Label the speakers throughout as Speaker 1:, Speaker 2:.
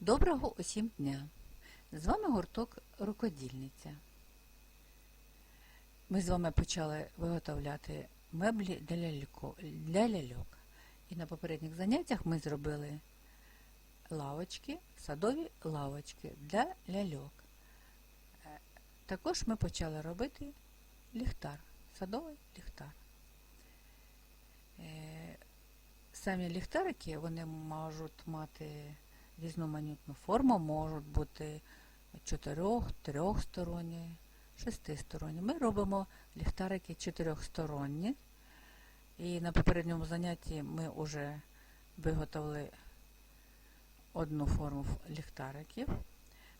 Speaker 1: Доброго усім дня! З вами гурток Рукодільниця. Ми з вами почали виготовляти меблі для, лялько, для ляльок. І на попередніх заняттях ми зробили лавочки, садові лавочки для ляльок. Е, Також ми почали робити ліхтар, садовий ліхтар. Е, Самі ліхтарики вони можуть мати різноманітну форму, можуть бути чотирьох, трьохсторонні, шестисторонні. Ми робимо ліхтарики чотирьохсторонні. І на попередньому занятті ми вже виготовили одну форму ліхтариків.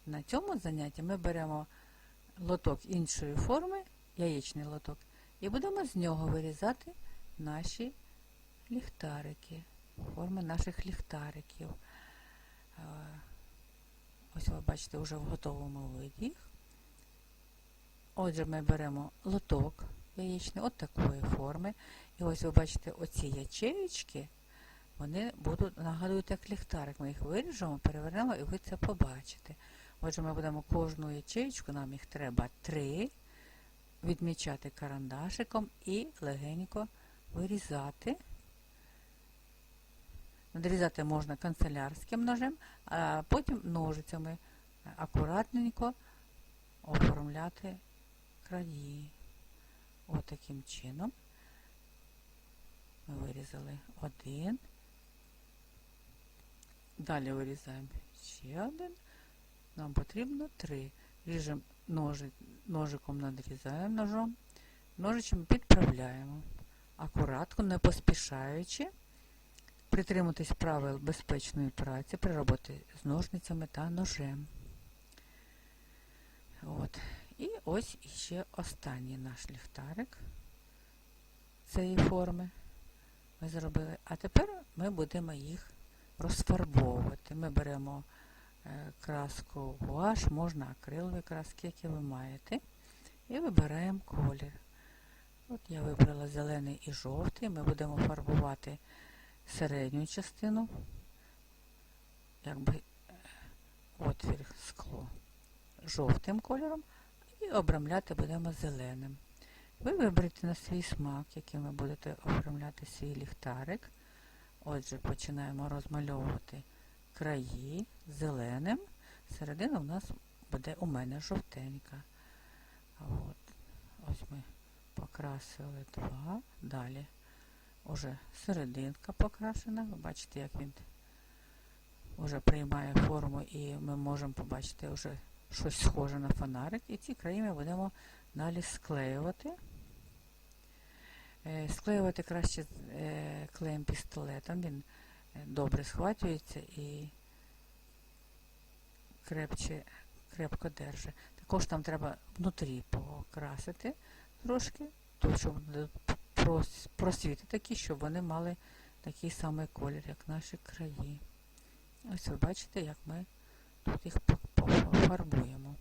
Speaker 1: На цьому занятті ми беремо лоток іншої форми, яєчний лоток, і будемо з нього вирізати наші ліхтарики, форми наших ліхтариків. Е, Ось ви бачите вже в готовому виді. Отже, ми беремо лоток яєчний от такої форми. І ось ви бачите оці ячеєчки, вони будуть нагадують як ліхтарик. Ми їх виріжемо, перевернемо і ви це побачите. Отже, ми будемо кожну ячеєчку, нам їх треба три, відмічати карандашиком і легенько вирізати. Надрізати можна канцелярським ножем, а потім ножицями акуратненько оформляти краї. Ось таким чином ми вирізали один. Далі вирізаємо ще один. Нам потрібно три. Ріжемо ножик, ножиком надрізаємо ножом, ножичем підправляємо. Акуратно, не поспішаючи. Притримуватись правил безпечної праці при роботі з ножницями та ножем. От. І ось іще останній наш ліхтарик цієї форми ми зробили. А тепер ми будемо їх розфарбовувати. Ми беремо е, краску гуаш, можна акрилові краски, які ви маєте, і вибираємо колір. От я вибрала зелений і жовтий. Ми будемо фарбувати середню частину, якби е, отвір скло жовтим кольором і обрамляти будемо зеленим. Ви виберете на свій смак, яким ви будете обрамляти свій ліхтарик. Отже, починаємо розмальовувати краї зеленим. Середина у нас буде у мене жовтенька. От. Ось ми покрасили два. Далі уже серединка покрашена. Ви бачите, як він вже приймає форму і ми можемо побачити вже щось схоже на фонарик. І ці краї ми будемо далі склеювати. Е, Склеювати краще е, клеєм пістолетом, він е, добре схватується і крепче, крепко держить. Також там треба внутрі покрасити трошки, то прос- просвіти такі, щоб вони мали такий самий колір, як наші краї. Ось ви бачите, як ми тут їх по- пофарбуємо.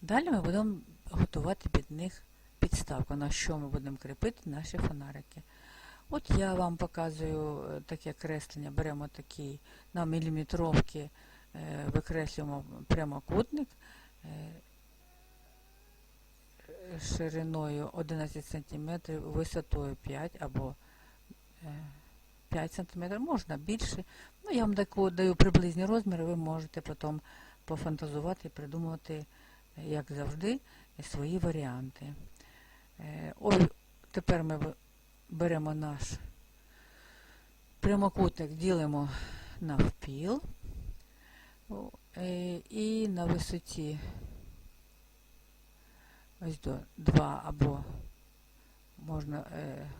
Speaker 1: Далі ми будемо готувати під них підставку, на що ми будемо кріпити наші фонарики. От я вам показую е, таке креслення. Беремо такий на міліметровки, е, викреслюємо прямокутник е, шириною 11 см, висотою 5 або е, 5 см, можна більше. Ну, я вам таку даю приблизні розміри, ви можете потім пофантазувати і придумувати, е, як завжди, свої варіанти. Е, Ой, тепер ми беремо наш прямокутник, ділимо навпіл е, і на висоті ось до 2 або можна е,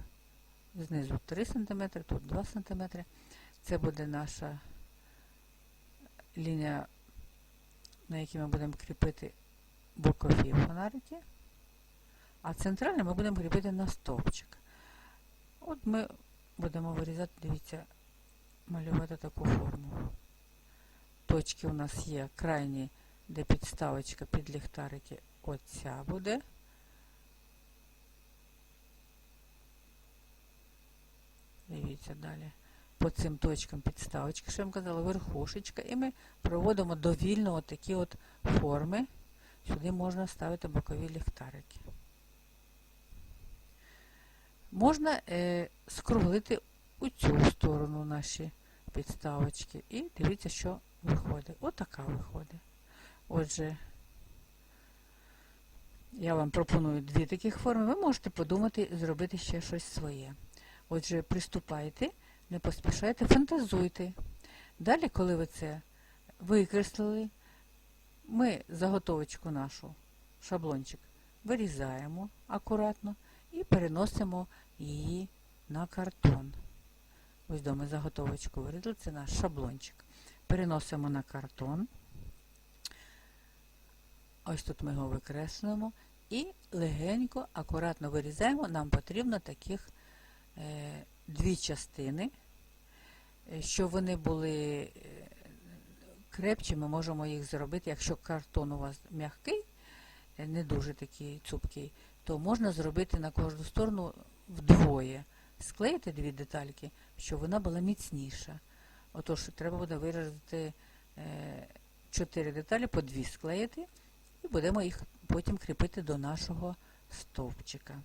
Speaker 1: знизу 3 см, тут 2 см. Це буде наша лінія, на якій ми будемо кріпити бокові фонарики. А центральний ми будемо кріпити на стовпчик. От ми будемо вирізати, дивіться, малювати таку форму. Точки у нас є крайні, де підставочка під ліхтарики. Оця буде. Дивіться далі. по цим точкам підставочки, що я вам казала, верхушечка, і ми проводимо довільно такі от форми. Сюди можна ставити бокові ліхтарики. Можна е, скруглити у цю сторону наші підставочки. І дивіться, що виходить. Отака виходить. Отже, я вам пропоную дві таких форми. Ви можете подумати зробити ще щось своє. Отже, приступайте, не поспішайте, фантазуйте. Далі, коли ви це викреслили, ми заготовочку нашу, шаблончик, вирізаємо акуратно і переносимо її на картон. Ось до ми заготовочку вирізали, це наш шаблончик. Переносимо на картон. Ось тут ми його викреслюємо і легенько, акуратно вирізаємо. Нам потрібно таких е, дві частини. Е, Щоб вони були е, крепче, ми можемо їх зробити. Якщо картон у вас м'який, е, не дуже такий цупкий, то можна зробити на кожну сторону вдвоє. Склеїти дві детальки, щоб вона була міцніша. Отож, треба буде вирізати е, чотири деталі, по дві склеїти, і будемо їх потім кріпити до нашого стовпчика.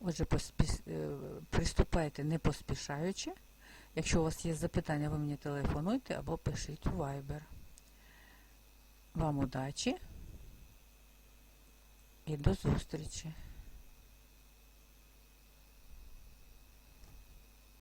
Speaker 1: Отже, е, приступайте не поспішаючи. Якщо у вас є запитання, ви мені телефонуйте або пишіть у Viber. Вам удачі і до зустрічі!